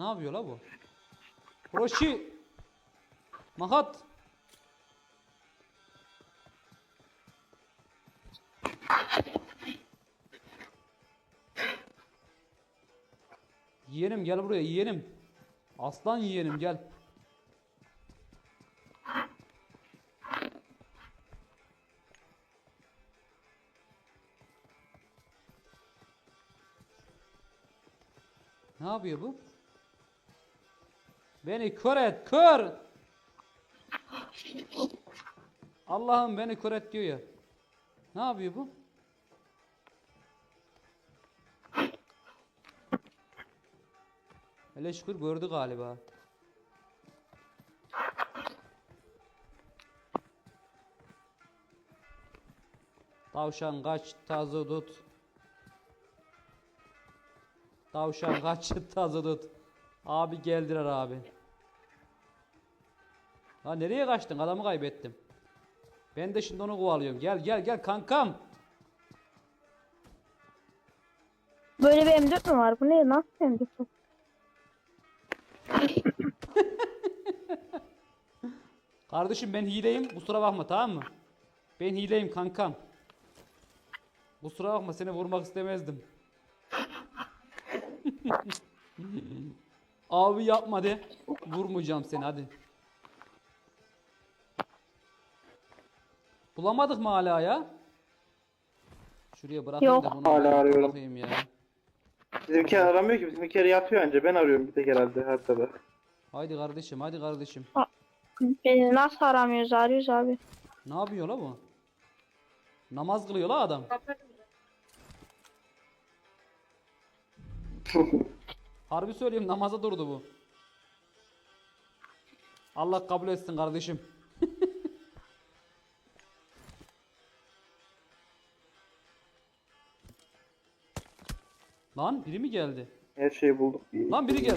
Ne yapıyor la bu? Roşi. Mahat. Yeğenim gel buraya yeğenim. Aslan yeğenim gel. Ne yapıyor bu? Beni kör et, kör! Allah'ım beni kör et diyor ya. Ne yapıyor bu? Hele şükür gördü galiba. Tavşan kaç tazı tut. Tavşan kaç tazı tut. Abi geldiler abi. Ha nereye kaçtın? Adamı kaybettim. Ben de şimdi onu kovalıyorum. Gel gel gel kankam. Böyle bir M4 mü var? Bu ne? Nasıl M4 bu? Kardeşim ben hileyim. Kusura bakma tamam mı? Ben hileyim kankam. Kusura bakma seni vurmak istemezdim. Abi yapma de. Vurmayacağım seni hadi. Bulamadık mı hala ya? Şuraya bırakayım Yok. da bunu Hala arıyorum. bakayım ya. Bizimki aramıyor ki. Bizimkileri yatıyor anca. Ben arıyorum bir tek herhalde haritada. Haydi kardeşim haydi kardeşim. Beni nasıl aramıyoruz? Arıyoruz abi. Ne yapıyor la bu? Namaz kılıyor la adam. Harbi söylüyorum namaza durdu bu. Allah kabul etsin kardeşim. Lan biri mi geldi? Her şeyi bulduk. Lan biri geldi.